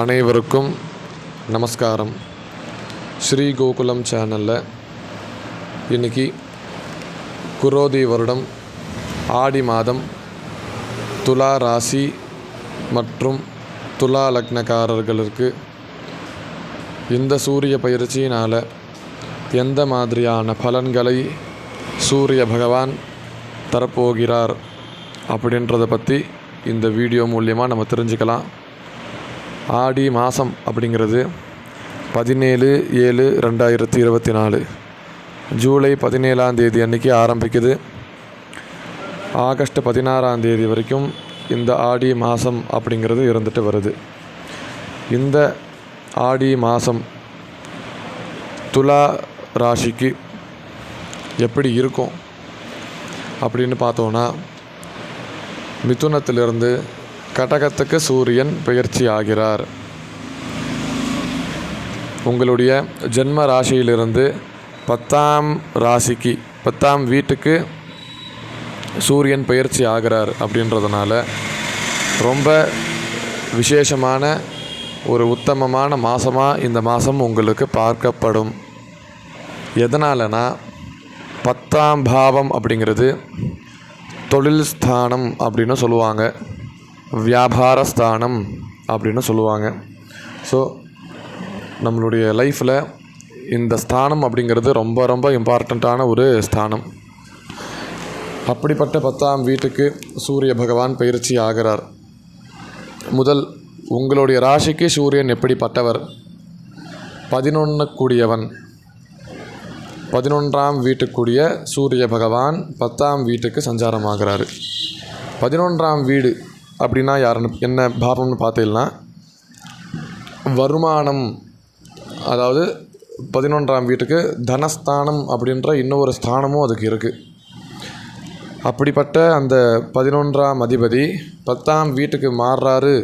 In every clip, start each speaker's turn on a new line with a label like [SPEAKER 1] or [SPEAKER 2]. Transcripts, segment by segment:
[SPEAKER 1] அனைவருக்கும் நமஸ்காரம். ஸ்ரீ கோகுலம் சேனலில் இன்னைக்கு குரோதி வருடம் ஆடி மாதம் துலா ராசி மற்றும் துலா லக்னக்காரர்களுக்கு இந்த சூரிய பயிற்சியினால் எந்த மாதிரியான பலன்களை சூரிய பகவான் தரப்போகிறார் அப்படின்றத பற்றி இந்த வீடியோ மூலியமாக நம்ம தெரிஞ்சுக்கலாம். ஆடி மாதம் அப்படிங்கிறது பதினேழு ஏழு ரெண்டாயிரத்தி இருபத்தி நாலு. ஜூலை பதினேழாம் தேதி அன்றைக்கி ஆரம்பிக்குது. ஆகஸ்ட் பதினாறாம் தேதி வரைக்கும் இந்த ஆடி மாதம் அப்படிங்கிறது இருந்துட்டு வருது. இந்த ஆடி மாதம் துலா ராசிக்கு எப்படி இருக்கும் அப்படின்னு பார்த்தோன்னா மிதுனத்திலிருந்து கடகத்துக்கு சூரியன் பெயர்ச்சி ஆகிறார் உங்களுடைய ஜென்ம ராசியிலிருந்து பத்தாம் ராசிக்கு பத்தாம் வீட்டுக்கு சூரியன் பயிற்சி ஆகிறார் அப்படின்றதுனால ரொம்ப விசேஷமான ஒரு உத்தமமான மாதமாக இந்த மாதம் உங்களுக்கு பார்க்கப்படும். எதனாலனா பத்தாம் பாவம் அப்படிங்கிறது தொழில் ஸ்தானம் அப்படின்னு சொல்லுவாங்க. வியாபார ஸ்தானம் அப்படின்னு சொல்லுவாங்க. ஸோ நம்மளுடைய லைஃப்பில் இந்த ஸ்தானம் அப்படிங்கிறது ரொம்ப ரொம்ப இம்பார்ட்டண்ட்டான ஒரு ஸ்தானம். அப்படிப்பட்ட பத்தாம் வீட்டுக்கு சூரிய பகவான் பயிற்சி ஆகிறார். முதல் உங்களுடைய ராசிக்கு சூரியன் எப்படிப்பட்டவர்? பதினொன்று கூடியவன். பதினொன்றாம் வீட்டுக்குரிய சூரிய பகவான் பத்தாம் வீட்டுக்கு சஞ்சாரமாகிறாரு. பதினொன்றாம் வீடு அப்படின்னா யாருன்னு என்ன பாவம்னு பார்த்தீங்கன்னா வருமானம் அதாவது பதினொன்றாம் வீட்டுக்கு தனஸ்தானம் அப்படின்ற இன்னொரு ஸ்தானமும் அதுக்கு இருக்குது அப்படிப்பட்ட அந்த பதினொன்றாம் அதிபதி பத்தாம் வீட்டுக்கு மாறுறாரு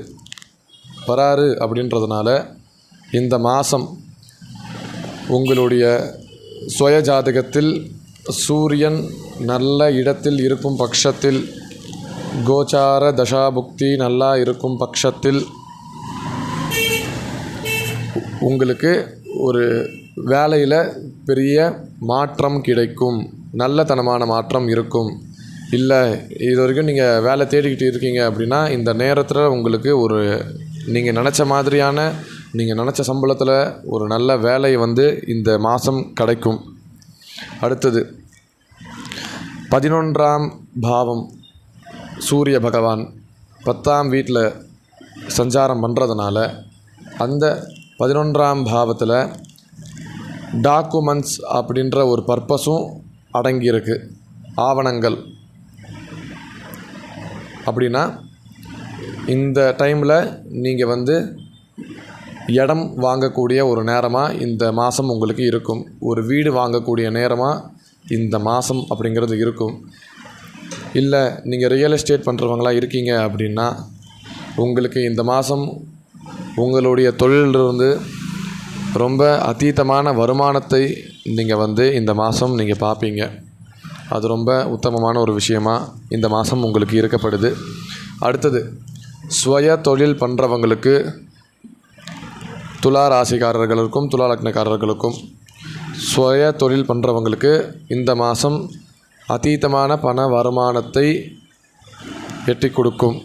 [SPEAKER 1] வராரு அப்படின்றதுனால இந்த மாதம் உங்களுடைய சுய ஜாதகத்தில் சூரியன் நல்ல இடத்தில் இருக்கும் பட்சத்தில் கோச்சார தசாபுக்தி நல்லா இருக்கும் பட்சத்தில் உங்களுக்கு ஒரு வேலையில் பெரிய மாற்றம் கிடைக்கும். நல்லத்தனமான மாற்றம் இருக்கும். இல்லை இது வரைக்கும் நீங்கள் வேலை தேடிக்கிட்டு இருக்கீங்க அப்படின்னா இந்த நேரத்தில் உங்களுக்கு ஒரு நீங்கள் நினச்ச மாதிரியான நீங்கள் நினச்ச சம்பளத்தில் ஒரு நல்ல வேலை வந்து இந்த மாதம் கிடைக்கும். அடுத்தது பதினொன்றாம் பாவம். சூரிய பகவான் பத்தாம் வீட்டில் சஞ்சாரம் பண்ணுறதுனால அந்த பதினொன்றாம் பாவத்தில் டாக்குமெண்ட்ஸ் அப்படின்ற ஒரு பர்பஸும் அடங்கியிருக்கு. ஆவணங்கள். அப்படின்னா இந்த டைமில் நீங்கள் வந்து இடம் வாங்கக்கூடிய ஒரு நேரமாக இந்த மாதம் உங்களுக்கு இருக்கும். ஒரு வீடு வாங்கக்கூடிய நேரமாக இந்த மாதம் அப்படிங்கிறது இருக்கும். இல்லை நீங்கள் ரியல் எஸ்டேட் பண்ணுறவங்களா இருக்கீங்க அப்படின்னா உங்களுக்கு இந்த மாதம் உங்களுடைய தொழிலிருந்து ரொம்ப அதீதமான வருமானத்தை நீங்கள் வந்து இந்த மாதம் நீங்கள் பார்ப்பீங்க அது ரொம்ப உத்தமமான ஒரு விஷயமா இந்த மாதம் உங்களுக்கு இருக்கப்படுது அடுத்தது சுய தொழில் பண்ணுறவங்களுக்கு துலா ராசிக்காரர்களுக்கும் துலா லக்னக்காரர்களுக்கும் சுய தொழில் பண்ணுறவங்களுக்கு இந்த மாதம் அதீதமான பண வருமானத்தை எட்டி கொடுக்கும்.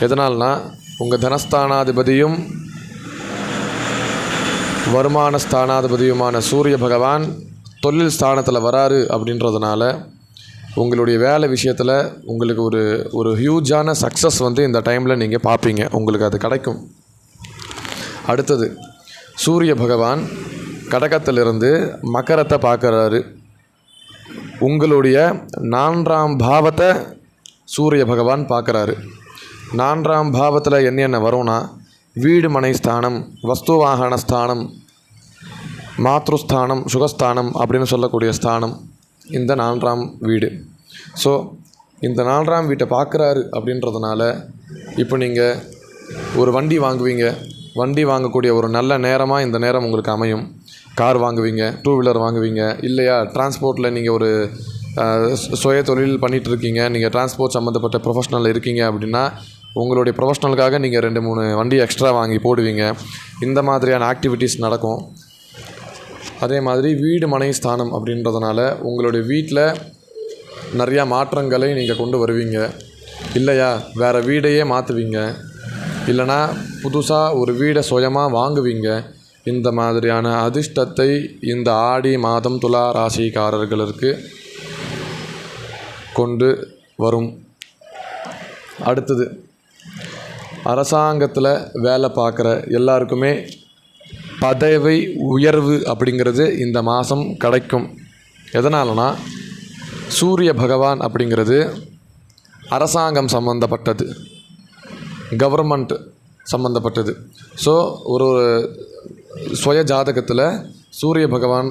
[SPEAKER 1] எதனால்னா உங்கள் தனஸ்தானாதிபதியும் வருமான ஸ்தானாதிபதியுமான சூரிய பகவான் தொழில் ஸ்தானத்தில் வராரு அப்படின்றதுனால உங்களுடைய வேலை விஷயத்தில் உங்களுக்கு ஒரு ஒரு ஹியூஜான சக்ஸஸ் வந்து இந்த டைமில் நீங்கள் பார்ப்பீங்க உங்களுக்கு அது கிடைக்கும். அடுத்தது சூரிய பகவான் கடகத்திலிருந்து மக்கரத்தை பார்க்குறாரு. உங்களுடைய நான்காம் பாவத்தை சூரிய பகவான் பார்க்குறாரு. நான்காம் பாவத்தில் என்னென்ன வரும்னா வீடு மனை ஸ்தானம் வஸ்து வாகன ஸ்தானம் மாத்ருஸ்தானம் சுகஸ்தானம் அப்படின்னு சொல்லக்கூடிய ஸ்தானம் இந்த நான்காம் வீடு. ஸோ இந்த நான்காம் வீட்டை பார்க்குறாரு அப்படின்றதுனால இப்போ நீங்கள் ஒரு வண்டி வாங்குவீங்க. வண்டி வாங்கக்கூடிய ஒரு நல்ல நேரமாக இந்த நேரம் உங்களுக்கு அமையும். கார் வாங்குவீங்க டூ வீலர் வாங்குவீங்க இல்லையா? டிரான்ஸ்போர்ட்டில் நீங்கள் ஒரு சுய தொழில் பண்ணிகிட்டு இருக்கீங்க நீங்கள் டிரான்ஸ்போர்ட் சம்மந்தப்பட்ட ப்ரொஃபஷனல் இருக்கீங்க அப்படின்னா உங்களுடைய ப்ரொஃபஷ்னலுக்காக நீங்கள் ரெண்டு மூணு வண்டி எக்ஸ்ட்ரா வாங்கி போடுவீங்க. இந்த மாதிரியான ஆக்டிவிட்டீஸ் நடக்கும். அதே மாதிரி வீடு மனை ஸ்தானம் அப்படின்றதுனால உங்களுடைய வீட்டில் நிறையா மாற்றங்களை நீங்கள் கொண்டு வருவீங்க. இல்லையா? வேறு வீடையே மாற்றுவீங்க இல்லைனா புதுசாக ஒரு வீடை சுயமாக வாங்குவீங்க. இந்த மாதிரியான அதிர்ஷ்டத்தை இந்த ஆடி மாதம் துலா ராசிக்காரர்களுக்கு கொண்டு வரும். அடுத்தது அரசாங்கத்தில் வேலை பார்க்குற எல்லாருக்குமே பதவி உயர்வு அப்படிங்கிறது இந்த மாதம் கிடைக்கும். எதனாலனா சூரிய பகவான் அப்படிங்கிறது அரசாங்கம் சம்மந்தப்பட்டது கவர்மெண்ட் சம்மந்தப்பட்டது ஸோ ஒரு சுய ஜாதகத்தில் சூரிய பகவான்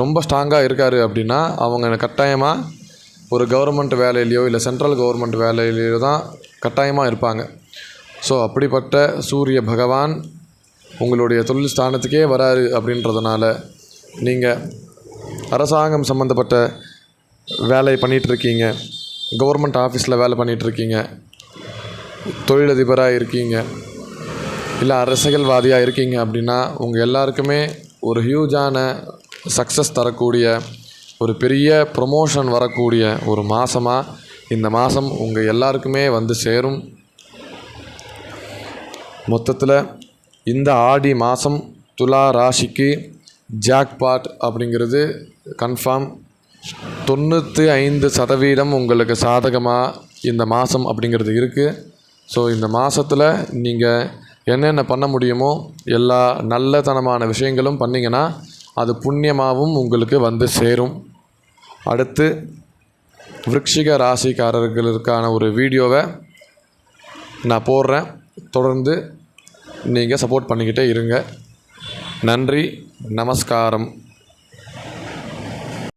[SPEAKER 1] ரொம்ப ஸ்ட்ராங்காக இருக்கார் அப்படின்னா அவங்க கட்டாயமாக ஒரு கவர்மெண்ட் வேலையிலையோ இல்லை சென்ட்ரல் கவர்மெண்ட் வேலையிலையோ தான் கட்டாயமாக இருப்பாங்க. ஸோ அப்படிப்பட்ட சூரிய பகவான் உங்களுடைய தொழில் ஸ்தானத்துக்கே வராரு அப்படின்றதுனால நீங்கள் அரசாங்கம் சம்மந்தப்பட்ட வேலை பண்ணிகிட்ருக்கீங்க கவர்மெண்ட் ஆஃபீஸில் வேலை பண்ணிகிட்ருக்கீங்க தொழிலதிபராக இருக்கீங்க. இல்லை அரசியல்வாதியாக இருக்கீங்க அப்படின்னா உங்கள் எல்லாருக்குமே ஒரு ஹியூஜான சக்ஸஸ் தரக்கூடிய ஒரு பெரிய ப்ரொமோஷன் வரக்கூடிய ஒரு மாதமாக இந்த மாதம் உங்கள் எல்லாருக்குமே வந்து சேரும். மொத்தத்தில் இந்த ஆடி மாதம் துலா ராசிக்கு ஜாக்பாட் அப்படிங்கிறது கன்ஃபார்ம் தொண்ணூற்றி ஐந்து சதவீதம் உங்களுக்கு சாதகமாக இந்த மாதம் அப்படிங்கிறது இருக்குது ஸோ இந்த மாதத்தில் நீங்கள் என்னென்ன பண்ண முடியுமோ எல்லா நல்லதனமான விஷயங்களும் பண்ணிங்கன்னா அது புண்ணியமாகவும் உங்களுக்கு வந்து சேரும். அடுத்து விருச்சிக ராசிக்காரர்களுக்கான ஒரு வீடியோவை நான் போடுறேன். தொடர்ந்து நீங்கள் சப்போர்ட் பண்ணிக்கிட்டே இருங்க. நன்றி நமஸ்காரம்.